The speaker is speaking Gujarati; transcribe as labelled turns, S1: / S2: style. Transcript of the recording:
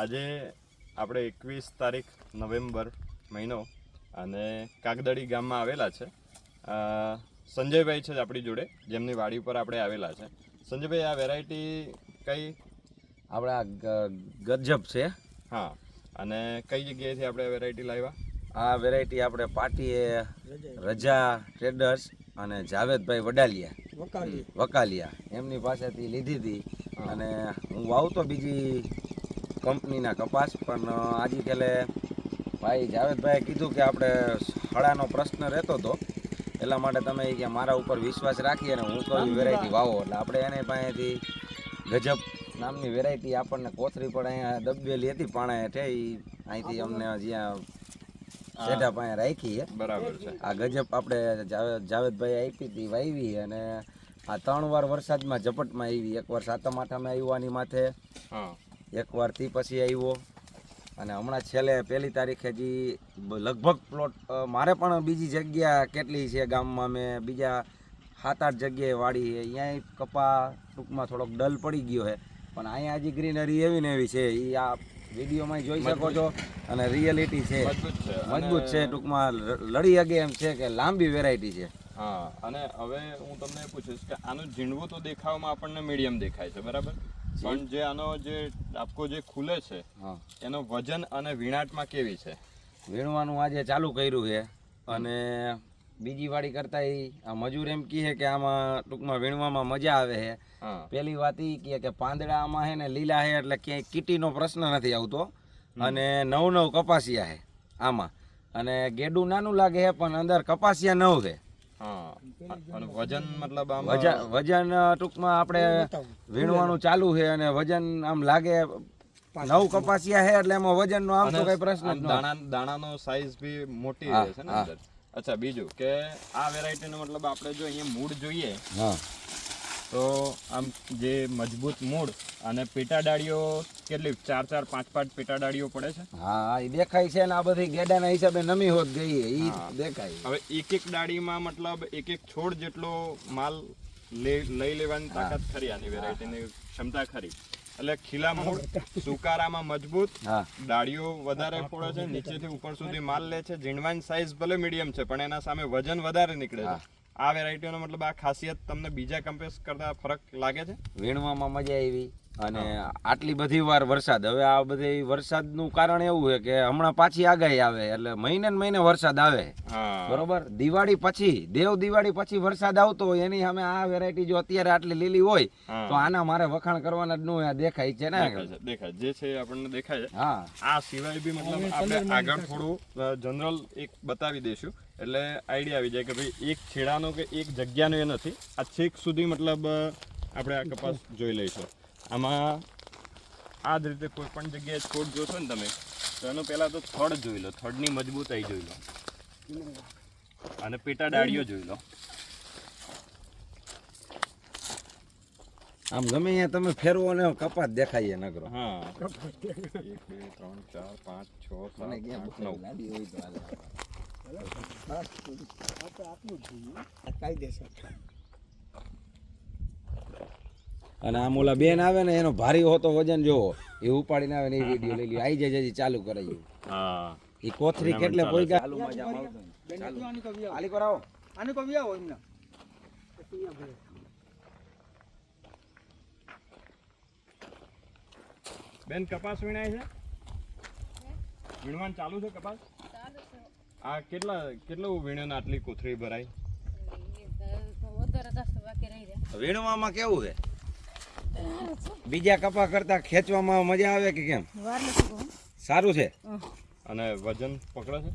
S1: આજે આપણે એકવીસ તારીખ નવેમ્બર મહિનો અને કાગદડી ગામમાં આવેલા છે. સંજયભાઈ છે આપણી જોડે જેમની વાડી પર આપણે આવેલા છે. સંજયભાઈ આ વેરાયટી કઈ?
S2: આપણે આ ગજબ છે.
S1: હા અને કઈ જગ્યાએથી આપણે વેરાયટી લાવ્યા?
S2: આ વેરાયટી આપણે પાટીએ રજા. ટ્રેડર્સ અને જાવેદભાઈ વડાલિયા. વકાલિયા. એમની પાસેથી લીધી હતી. અને હું વાવતો બીજી કંપનીના કપાસ પણ આજે કાલે ભાઈ જાવેદભાઈએ કીધું કે આપણે હળાનો પ્રશ્ન રહેતો હતો એટલા માટે તમે કે મારા ઉપર વિશ્વાસ રાખી અને હું કઈ વેરાયટી વાવો. એટલે આપણે એને પાસેથી ગજબ નામની વેરાયટી આપણને કોથરી પણ અહીંયા દબેલી હતી પાણે હેઠે એ અહીંથી અમને જ્યાં સેઠા પાસે રાખી છે.
S1: બરાબર છે.
S2: આ ગજબ આપણે જાવેદ જાવેદભાઈ આપી હતી વાવી અને આ ત્રણ વાર વરસાદમાં ઝપટમાં આવી એકવાર સાતમ આઠમે આવ્યો આની માથે.
S1: હા.
S2: એકવારથી પછી આવ્યો. અને હમણાં છેલ્લે પહેલી તારીખે જે લગભગ પ્લોટ મારે પણ બીજી જગ્યા કેટલી છે ગામમાં મેં બીજા સાત આઠ જગ્યાએ વાડી છે. અહીંયા કપા ટૂંકમાં થોડોક ડલ પડી ગયો છે. પણ અહીંયા હજી ગ્રીનરી એવી ને એવી છે. એ આ વિડીયોમાં જોઈ શકો છો. અને રિયલિટી છે.
S1: મજબૂત છે.
S2: ટૂંકમાં લડી અગે એમ છે કે લાંબી વેરાયટી છે.
S1: હા અને હવે હું તમને પૂછીશ કે આનું ઝીણવું તો દેખાવમાં આપણને મીડિયમ દેખાય છે બરાબર? પણ જે આનો જે ડાબકો જે ખુલે છે એનો વજન અને વીણાટમાં કેવી છે?
S2: વીણવાનું આજે ચાલુ કર્યું છે અને બીજી વાળી કરતા આ મજૂર એમ કહે કે આમાં ટૂંકમાં વીણવામાં મજા આવે છે. પેલી વાત એ કહે કે પાંદડા આમાં છે ને લીલા છે એટલે ક્યાંય કીટીનો પ્રશ્ન નથી આવતો. અને નવ નવ કપાસિયા છે આમાં. અને ગેડું નાનું લાગે છે પણ અંદર કપાસિયા નવ છે.
S1: વજન મતલબ આમ
S2: વજન વજન ટૂંકમાં આપણે વીણવાનું ચાલુ છે અને વજન આમ લાગે નવ કપાસિયા છે એટલે એમાં વજનનો આમ તો કઈ પ્રશ્ન
S1: દાણા દાણાનો સાઈઝ બી મોટી રહે છે ને અંદર. અચ્છા બીજું કે આ વેરાયટીનો મતલબ આપણે જો અહીંયા મૂળ જોઈએ
S2: હા.
S1: તો આમ જે મજબૂત મૂળ અને પેટા ડાળીઓ કેટલી? ચાર ચાર પાંચ પાંચ પેટા ડાળીઓ પડે છે?
S2: હા એ દેખાય છે ને આ બધી ગેડાના હિસાબે નમી હોત ગઈ એ દેખાય.
S1: હવે એક એક ડાળીમાં મતલબ એક એક છોડ જેટલો માલ લઈ લેવાની તાકાત ખરી આની વેરાયટીની ક્ષમતા ખરી. એટલે ખીલા મૂળ સુકારામાં મજબૂત ડાળીઓ વધારે ફોડે છે નીચેથી ઉપર સુધી માલ લે છે ઝીણવાની સાઈઝ ભલે મીડિયમ છે પણ એના સામે વજન વધારે નીકળે છે. આ વેરાયટીનો મતલબ આ ખાસિયત તમને બીજા કમ્પેર કરતા ફરક લાગે છે?
S2: વીણવામાં મજા આવી અને આટલી બધી વાર વરસાદ. હવે આ બધી વરસાદનું કારણ એવું છે કે હમણાં પાછી આગાહી આવે એટલે મહિને ને મહિને વરસાદ આવે. બરોબર? દિવાળી પછી દેવ દિવાળી પછી વરસાદ આવતો હોય એની સામે આ વેરાયટી જો અત્યારે આટલી લીલી હોય તો આના મારે વખાણ કરવાના જ નું આ દેખાય છે ને
S1: દેખાય જે છે આપણને દેખાય છે.
S2: હા.
S1: આ સિવાય બી મતલબ આપણે આગળ થોડું જનરલ એક બતાવી દઈશું. એટલે આઈડિયા આવી જાય કે ભાઈ એક છેડાનો કે એક જગ્યાનો એ નથી. આ છેક સુધી મતલબ આપણે આ કપાસ જોઈ લઈશું. આમાં આ જ રીતે કોઈ પણ જગ્યાએ છોડ જોશો ને તમે તો એનો પહેલાં તો થડ જોઈ લો. થડની મજબૂતાઈ જોઈ લો. અને પેટા ડાળીઓ જોઈ લો.
S2: આમ ગમે અહીંયા તમે ફેરવો ને કપાસ દેખાય નગરો
S1: હા. એક બે ત્રણ ચાર પાંચ છ સાત આઠ નવ.
S2: તો. અને આમ ઓલા બેન આવે ને એનો ભારી હોતો વજન જોવો. એ ઉપાડીને આવે ને એ વીડિયો લઈ લ્યો. આઈ જાય ચાલુ કરાયું
S1: હા.
S2: એ કોથરી કેટલે પોઈ
S1: ચાલે
S2: ગયા? આલી કરાવો
S3: આને કોઈ વ્યાવો એમને.
S1: બેન કપાસ વીણાય છે? વીણવાનું ચાલુ છે કપાસ? આ કેટલા કેટલું વીણ્યો આટલી કોથળી ભરાય
S2: વીણવામાં કેવું છે? બીજા કપા કરતા ખેંચવામાં મજા આવે કે કેમ? સારું છે?
S1: અને વજન પકડે છે?